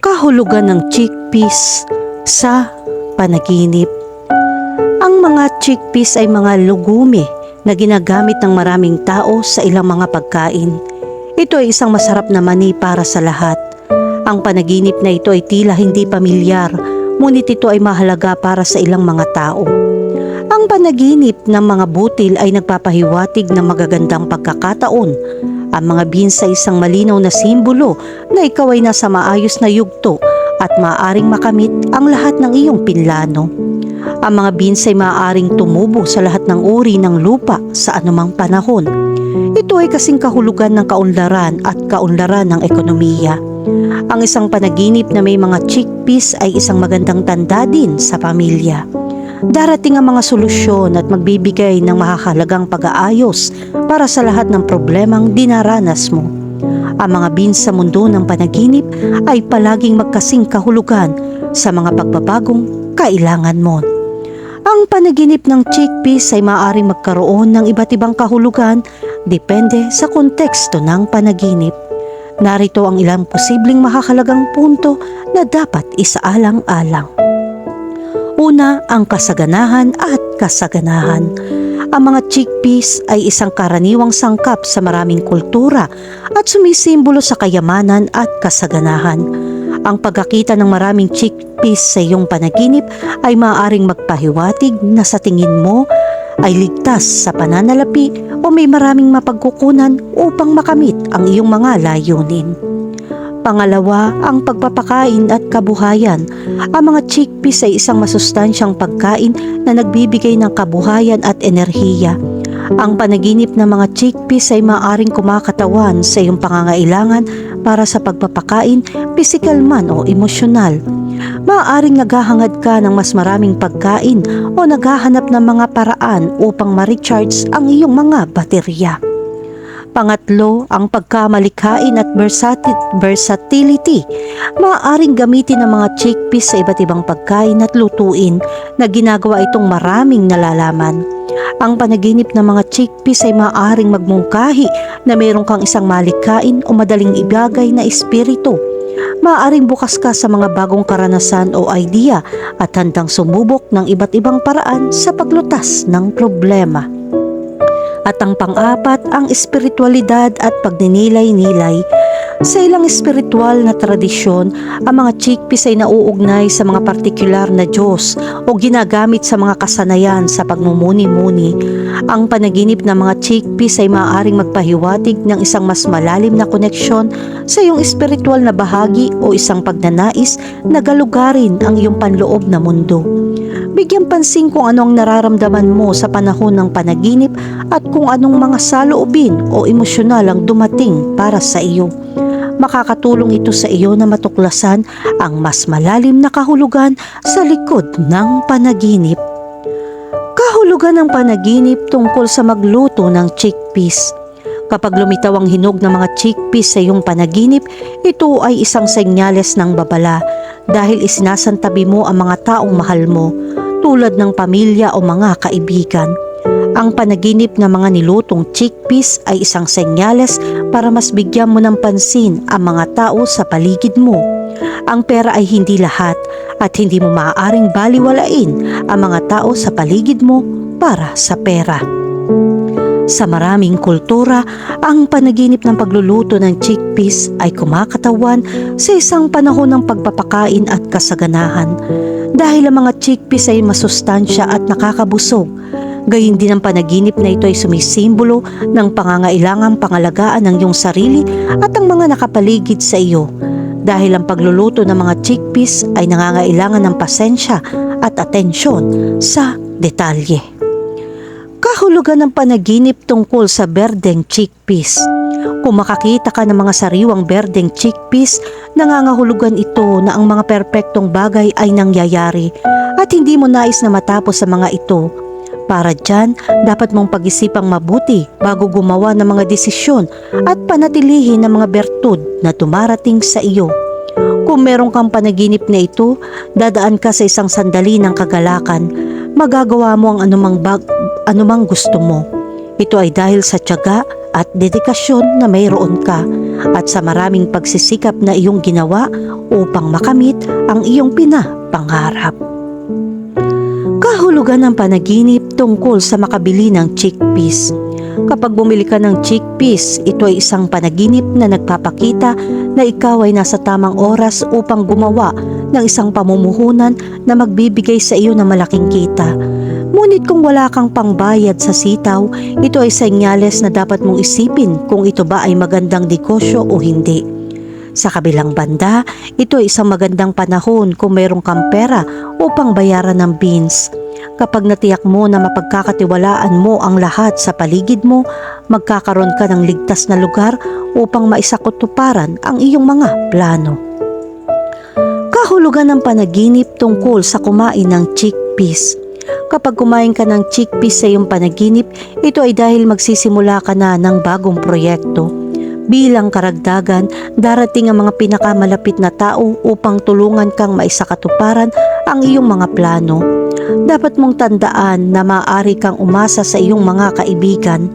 kahulugan ng chickpeas sa panaginip. Ang mga chickpeas ay mga lugume na ginagamit ng maraming tao sa ilang mga pagkain. Ito ay isang masarap na mani para sa lahat. Ang panaginip na ito ay tila hindi pamilyar, ngunit ito ay mahalaga para sa ilang mga tao. Ang panaginip ng mga butil ay nagpapahiwatig ng magagandang pagkakataon. Ang mga beans ay isang malinaw na simbolo na ikaw ay nasa maayos na yugto at maaaring makamit ang lahat ng iyong pinlano. Ang mga beans ay maaaring tumubo sa lahat ng uri ng lupa sa anumang panahon. Ito ay kasing kahulugan ng kaunlaran at kaunlaran ng ekonomiya. Ang isang panaginip na may mga chickpeas ay isang magandang tanda din sa pamilya. Darating ang mga solusyon at magbibigay ng makakalagang pag-aayos para sa lahat ng problemang dinaranas mo. Ang mga beans sa mundo ng panaginip ay palaging magkasing kahulugan sa mga pagbabagong kailangan mo. Ang panaginip ng chickpeas ay maaaring magkaroon ng iba't ibang kahulugan depende sa konteksto ng panaginip. Narito ang ilang posibleng makakalagang punto na dapat isaalang-alang. Una, ang kasaganahan at kasaganahan. Ang mga chickpeas ay isang karaniwang sangkap sa maraming kultura at sumisimbolo sa kayamanan at kasaganahan. Ang pagkakita ng maraming chickpeas sa iyong panaginip ay maaaring magpahiwatig na sa tingin mo ay ligtas sa pananalapi o may maraming mapagkukunan upang makamit ang iyong mga layunin. Pangalawa, ang pagpapakain at kabuhayan. Ang mga chickpeas ay isang masustansyang pagkain na nagbibigay ng kabuhayan at enerhiya. Ang panaginip ng mga chickpeas ay maaring kumakatawan sa iyong pangangailangan para sa pagpapakain, pisikal man o emosyonal. Maaaring naghahangad ka ng mas maraming pagkain o naghahanap ng mga paraan upang ma-recharge ang iyong mga baterya. Pangatlo, ang pagkamalikhain at versati- versatility. Maaaring gamitin ng mga chickpeas sa iba't ibang pagkain at lutuin na ginagawa itong maraming nalalaman. Ang panaginip ng mga chickpeas ay maaaring magmungkahi na mayroon kang isang malikhain o madaling ibagay na espiritu. Maaaring bukas ka sa mga bagong karanasan o idea at handang sumubok ng iba't ibang paraan sa paglutas ng problema. At ang pang-apat, ang espiritualidad at pagninilay-nilay. Sa ilang espiritual na tradisyon, ang mga chickpeas ay nauugnay sa mga partikular na Diyos o ginagamit sa mga kasanayan sa pagmumuni-muni. Ang panaginip ng mga chickpeas ay maaaring magpahiwatig ng isang mas malalim na koneksyon sa iyong espiritual na bahagi o isang pagnanais na galugarin ang iyong panloob na mundo. Bigyan pansin kung ano ang nararamdaman mo sa panahon ng panaginip at kung anong mga saloobin o emosyonal ang dumating para sa iyo. Makakatulong ito sa iyo na matuklasan ang mas malalim na kahulugan sa likod ng panaginip. Kahulugan ng panaginip tungkol sa magluto ng chickpeas. Kapag lumitaw ang hinog ng mga chickpeas sa iyong panaginip, ito ay isang senyales ng babala dahil isinasantabi mo ang mga taong mahal mo tulad ng pamilya o mga kaibigan. Ang panaginip ng mga nilutong chickpeas ay isang senyales para mas bigyan mo ng pansin ang mga tao sa paligid mo. Ang pera ay hindi lahat at hindi mo maaaring baliwalain ang mga tao sa paligid mo para sa pera. Sa maraming kultura, ang panaginip ng pagluluto ng chickpeas ay kumakatawan sa isang panahon ng pagpapakain at kasaganahan. Dahil ang mga chickpeas ay masustansya at nakakabusog, gayon din ang panaginip na ito ay sumisimbolo ng pangangailangang pangalagaan ng iyong sarili at ang mga nakapaligid sa iyo. Dahil ang pagluluto ng mga chickpeas ay nangangailangan ng pasensya at atensyon sa detalye kahulugan ng panaginip tungkol sa berdeng chickpeas. Kung makakita ka ng mga sariwang berdeng chickpeas, nangangahulugan ito na ang mga perpektong bagay ay nangyayari at hindi mo nais na matapos sa mga ito. Para dyan, dapat mong pag-isipang mabuti bago gumawa ng mga desisyon at panatilihin ang mga bertud na dumarating sa iyo. Kung meron kang panaginip na ito, dadaan ka sa isang sandali ng kagalakan. Magagawa mo ang anumang, bag, anumang gusto mo. Ito ay dahil sa tiyaga at dedikasyon na mayroon ka at sa maraming pagsisikap na iyong ginawa upang makamit ang iyong pinapangarap. Kahulugan ng panaginip tungkol sa makabili ng chickpeas. Kapag bumili ka ng chickpeas, ito ay isang panaginip na nagpapakita na ikaw ay nasa tamang oras upang gumawa ng isang pamumuhunan na magbibigay sa iyo ng malaking kita. Ngunit kung wala kang pangbayad sa sitaw, ito ay senyales na dapat mong isipin kung ito ba ay magandang negosyo o hindi. Sa kabilang banda, ito ay isang magandang panahon kung mayroong kang pera upang bayaran ng beans. Kapag natiyak mo na mapagkakatiwalaan mo ang lahat sa paligid mo, magkakaroon ka ng ligtas na lugar upang maisakutuparan ang iyong mga plano. Kahulugan ng panaginip tungkol sa kumain ng chickpeas. Kapag kumain ka ng chickpeas sa iyong panaginip, ito ay dahil magsisimula ka na ng bagong proyekto. Bilang karagdagan, darating ang mga pinakamalapit na tao upang tulungan kang maisakatuparan ang iyong mga plano. Dapat mong tandaan na maaari kang umasa sa iyong mga kaibigan.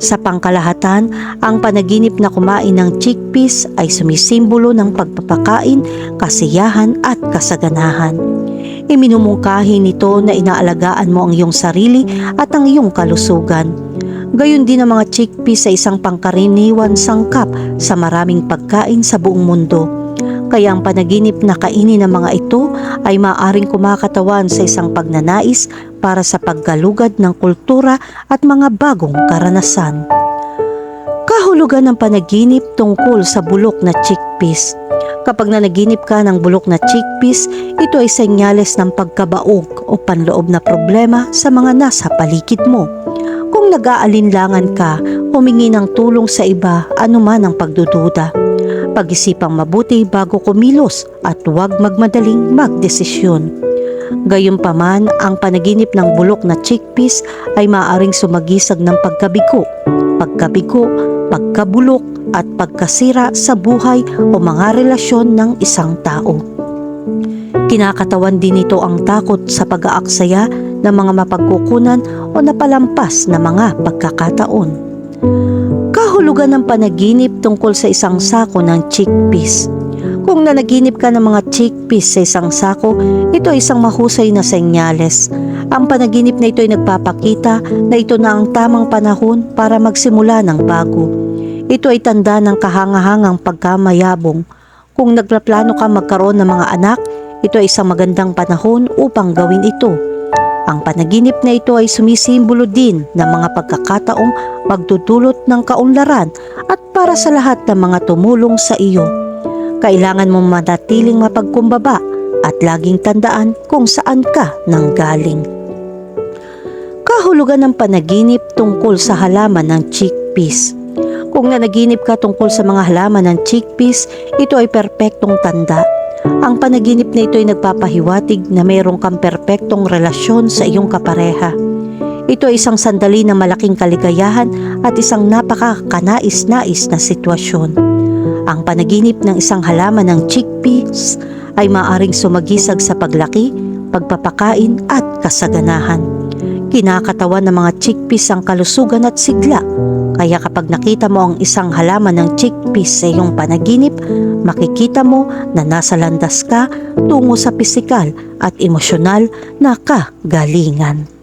Sa pangkalahatan, ang panaginip na kumain ng chickpeas ay sumisimbolo ng pagpapakain, kasiyahan at kasaganahan. Iminumungkahi nito na inaalagaan mo ang iyong sarili at ang iyong kalusugan. Gayon din ang mga chickpeas sa isang pangkaraniwan sangkap sa maraming pagkain sa buong mundo. Kaya ang panaginip na kainin ng mga ito ay maaaring kumakatawan sa isang pagnanais para sa paggalugad ng kultura at mga bagong karanasan. Kahulugan ng panaginip tungkol sa bulok na chickpeas. Kapag nanaginip ka ng bulok na chickpeas, ito ay senyales ng pagkabaog o panloob na problema sa mga nasa paligid mo. Kung nag-aalinlangan ka, humingi ng tulong sa iba anuman ang pagdududa. Pag-isipang mabuti bago kumilos at huwag magmadaling magdesisyon. Gayunpaman, ang panaginip ng bulok na chickpeas ay maaaring sumagisag ng pagkabigo, pagkabigo, pagkabulok at pagkasira sa buhay o mga relasyon ng isang tao. Kinakatawan din nito ang takot sa pag-aaksaya ng mga mapagkukunan o napalampas na mga pagkakataon. Kahulugan ng panaginip tungkol sa isang sako ng chickpeas. Kung nanaginip ka ng mga chickpeas sa isang sako, ito ay isang mahusay na senyales. Ang panaginip na ito ay nagpapakita na ito na ang tamang panahon para magsimula ng bago. Ito ay tanda ng kahangahangang pagkamayabong. Kung nagplaplano ka magkaroon ng mga anak, ito ay isang magandang panahon upang gawin ito. Ang panaginip na ito ay sumisimbolo din ng mga pagkakataong magdudulot ng kaunlaran at para sa lahat ng mga tumulong sa iyo. Kailangan mong manatiling mapagkumbaba at laging tandaan kung saan ka nanggaling. Kahulugan ng panaginip tungkol sa halaman ng chickpeas. Kung nanaginip ka tungkol sa mga halaman ng chickpeas, ito ay perpektong tanda. Ang panaginip na ito ay nagpapahiwatig na mayroong kang perpektong relasyon sa iyong kapareha. Ito ay isang sandali ng malaking kaligayahan at isang napakakanais-nais na sitwasyon. Ang panaginip ng isang halaman ng chickpeas ay maaring sumagisag sa paglaki, pagpapakain at kasaganahan. Kinakatawan ng mga chickpeas ang kalusugan at sigla. Kaya kapag nakita mo ang isang halaman ng chickpeas sa iyong panaginip, makikita mo na nasa landas ka tungo sa pisikal at emosyonal na kagalingan.